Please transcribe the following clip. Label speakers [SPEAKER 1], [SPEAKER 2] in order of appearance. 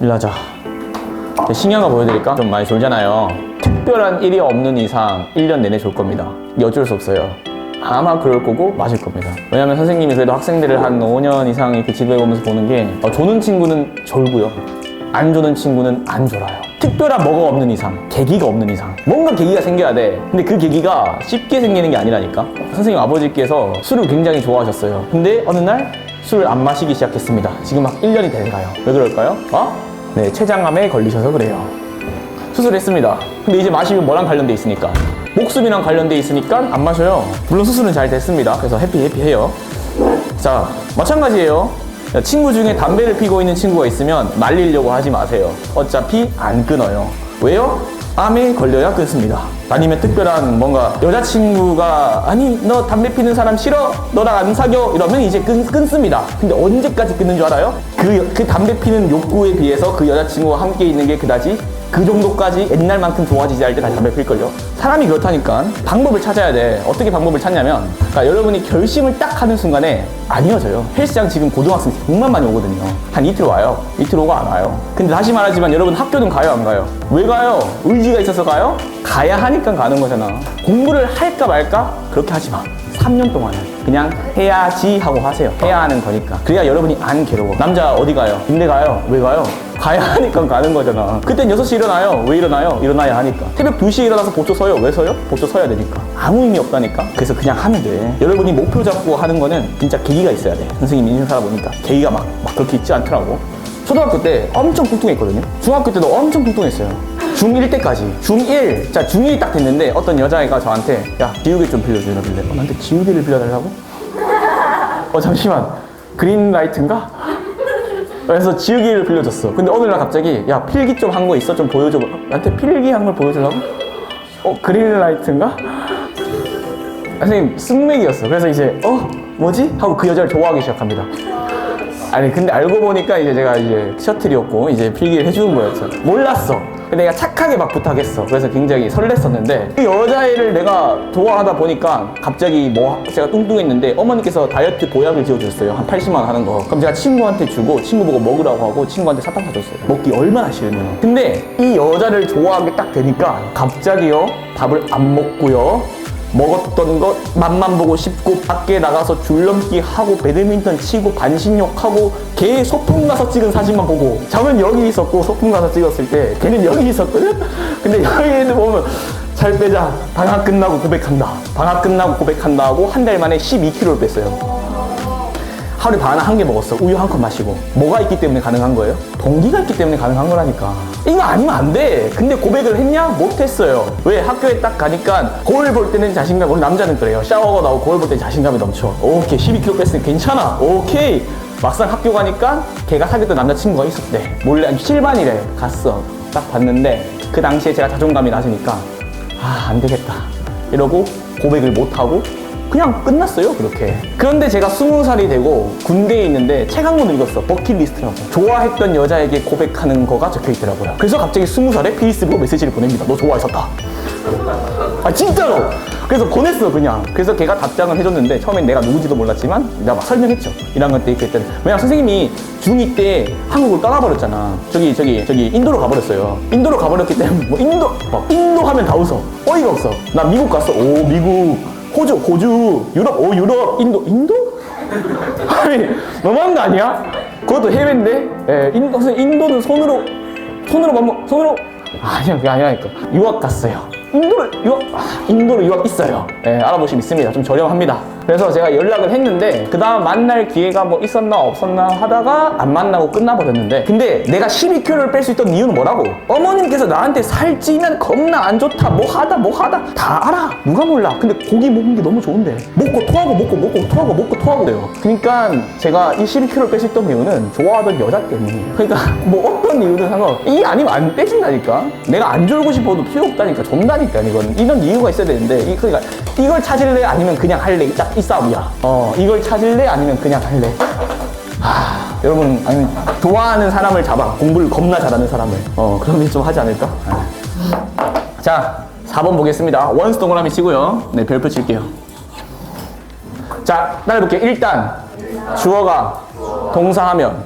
[SPEAKER 1] 일로 하자. 거 보여드릴까? 좀 많이 졸잖아요. 특별한 일이 없는 이상 1년 내내 졸 겁니다. 어쩔 수 없어요. 아마 그럴 거고 맞을 겁니다. 왜냐면 선생님이 그래도 학생들을 한 5년 이상 이렇게 지도해 보면서 보는 게 어, 조는 친구는 졸고요. 안 조는 친구는 안 졸아요. 특별한 뭐가 없는 이상, 계기가 없는 이상. 뭔가 계기가 생겨야 돼. 근데 그 계기가 쉽게 생기는 게 아니라니까. 선생님 아버지께서 술을 굉장히 좋아하셨어요. 근데 어느 날 술을 안 마시기 시작했습니다. 지금 막 1년이 돼가요. 왜 그럴까요? 어? 네, 췌장암에 걸리셔서 그래요. 수술했습니다. 근데 이제 마시면 뭐랑 관련돼 있으니까? 목숨이랑 관련돼 있으니까 안 마셔요. 물론 수술은 잘 됐습니다. 그래서 해피 해피해요. 자, 마찬가지예요. 자, 친구 중에 담배를 피고 있는 친구가 있으면 말리려고 하지 마세요. 어차피 안 끊어요. 왜요? 암에 걸려야 끊습니다. 아니면 특별한 뭔가 여자친구가 아니 너 담배 피는 사람 싫어? 너랑 안 사겨? 이러면 이제 끊, 끊습니다. 근데 언제까지 끊는 줄 알아요? 그, 그 담배 피는 욕구에 비해서 그 여자친구와 함께 있는 게 그다지 그 정도까지 옛날만큼 좋아지지 않을 때 다시 담배 필걸요? 사람이 그렇다니까 방법을 찾아야 돼. 어떻게 방법을 찾냐면 그러니까 여러분이 결심을 딱 하는 순간에 안 이어져요. 헬스장 지금 고등학생 정말 많이 오거든요. 한 이틀 와요. 이틀 오고 안 와요. 근데 다시 말하지만 여러분 학교는 가요 안 가요? 왜 가요? 의지가 있어서 가요? 가야 하니까 가는 거잖아. 공부를 할까 말까? 그렇게 하지 마. 3년 동안은 그냥 해야지 하고 하세요. 해야 하는 거니까. 그래야 여러분이 안 괴로워. 남자 어디 가요? 군대 가요? 왜 가요? 가야 하니까 가는 거잖아. 그땐 6시 일어나요. 왜 일어나요? 일어나야 하니까. 새벽 2시에 일어나서 보초 서요. 왜 서요? 보초 서야 되니까. 아무 의미 없다니까. 그래서 그냥 하면 돼. 여러분이 목표 잡고 하는 거는 진짜 계기가 있어야 돼. 선생님 인생 살아보니까 계기가 막, 막 그렇게 있지 않더라고. 초등학교 때 엄청 뚱뚱했거든요. 중학교 때도 엄청 뚱뚱했어요. 중1 때까지. 중1. 자, 중1이 딱 됐는데 어떤 여자애가 저한테 야, 지우개 좀 빌려줘. 이러길래 어, 나한테 지우개를 빌려달라고? 어, 잠시만. 그린라이트인가? 그래서 지우개를 빌려줬어. 근데 어느 날 갑자기 야, 필기 좀 한 거 있어? 좀 보여줘. 나한테 필기 한 걸 보여주려고? 어, 그린라이트인가? 선생님, 승맥이었어. 그래서 이제 어? 뭐지? 하고 그 여자를 좋아하기 시작합니다. 아니 근데 알고 보니까 이제 제가 이제 셔틀이었고 이제 필기를 해주는 거였죠. 몰랐어. 근데 내가 착하게 막 부탁했어. 그래서 굉장히 설렜었는데 그 여자애를 내가 좋아하다 보니까 갑자기 뭐 제가 뚱뚱했는데 어머니께서 다이어트 보약을 지어주셨어요. 한 80만 원 하는 거. 그럼 제가 친구한테 주고 친구 보고 먹으라고 하고 친구한테 사탕 사줬어요. 먹기 얼마나 싫으면. 근데 이 여자를 좋아하게 딱 되니까 갑자기요 밥을 안 먹고요. 먹었던 것 맛만 보고 싶고 밖에 나가서 줄넘기 하고 배드민턴 치고 반신욕 하고 걔 소풍 가서 찍은 사진만 보고 저는 여기 있었고 소풍 가서 찍었을 때 걔는 여기 있었거든? 근데 여기에는 보면 살 빼자. 방학 끝나고 고백한다. 방학 끝나고 고백한다 하고 한 달 만에 12kg를 뺐어요 하루에 바나나 한 개 먹었어. 우유 한 컵 마시고. 뭐가 있기 때문에 가능한 거예요? 동기가 있기 때문에 가능한 거라니까. 이거 아니면 안 돼. 근데 고백을 했냐? 못 했어요. 왜? 학교에 딱 가니까 거울 볼 때는 자신감, 우리 남자는 그래요. 샤워하고 나오고 거울 볼 때는 자신감이 넘쳐. 오케이. 12kg 뺐으니 괜찮아. 오케이. 막상 학교 가니까 걔가 사귀었던 남자친구가 있었대. 몰래 실반이래. 갔어. 딱 봤는데 그 당시에 제가 자존감이 낮으니까 아, 안 되겠다. 이러고 고백을 못하고 그냥 끝났어요 그렇게. 그런데 제가 스무 살이 되고 군대에 있는데 책 한 권 읽었어 버킷리스트라고 좋아했던 여자에게 고백하는 거가 적혀 있더라고요. 그래서 갑자기 스무 살에 페이스북 메시지를 보냅니다 너 좋아했었다. 아 진짜로! 그래서 보냈어 그냥. 그래서 걔가 답장을 해줬는데 처음엔 내가 누군지도 몰랐지만 내가 막 설명했죠. 1학년 때 있을 때는 왜냐면 선생님이 중2 때 한국을 떠나버렸잖아. 저기 저기 저기 인도로 가버렸어요. 인도로 가버렸기 때문에 뭐 인도 막 인도 하면 다 웃어. 어이가 없어 나 미국 갔어 오 미국 호주 호주 유럽 오 유럽 인도 인도? 아니 너무한 거 아니야? 그것도 해외인데? 예, 인도 인도는 손으로 손으로 막 손으로? 아니야 그게 아니라니까. 유학 갔어요. 인도를 유학 아, 인도로 유학 있어요. 예, 알아보시면 있습니다. 좀 저렴합니다 그래서 제가 연락을 했는데 그 다음 만날 기회가 뭐 있었나 없었나 하다가 안 만나고 끝나버렸는데 근데 내가 12kg를 뺄 수 있던 이유는 뭐라고? 어머님께서 나한테 살찌면 겁나 안 좋다 뭐 하다 뭐 하다 다 알아. 누가 몰라. 근데 고기 먹는 게 너무 좋은데. 먹고 토하고 먹고 먹고 토하고 먹고 토하고 돼요. 그러니까 제가 이 12kg를 뺄 수 있던 이유는 좋아하던 여자 때문이에요 그러니까 뭐 어떤 이유든 상관 이 아니면 안 빼진다니까. 내가 안 졸고 싶어도 필요 없다니까. 존다니까 이건 이런 이유가 있어야 되는데 이, 그러니까 이걸 찾을래? 아니면 그냥 할래? 딱이 싸움이야. 어 이걸 찾을래? 아니면 그냥 할래? 하, 여러분 아니 좋아하는 사람을 잡아. 공부를 겁나 잘하는 사람을. 어 그러면 좀 하지 않을까? 자 4번 보겠습니다. 원스 동그라미 치고요. 네 별표 칠게요. 자 따라해볼게요. 일단 주어가 동사하면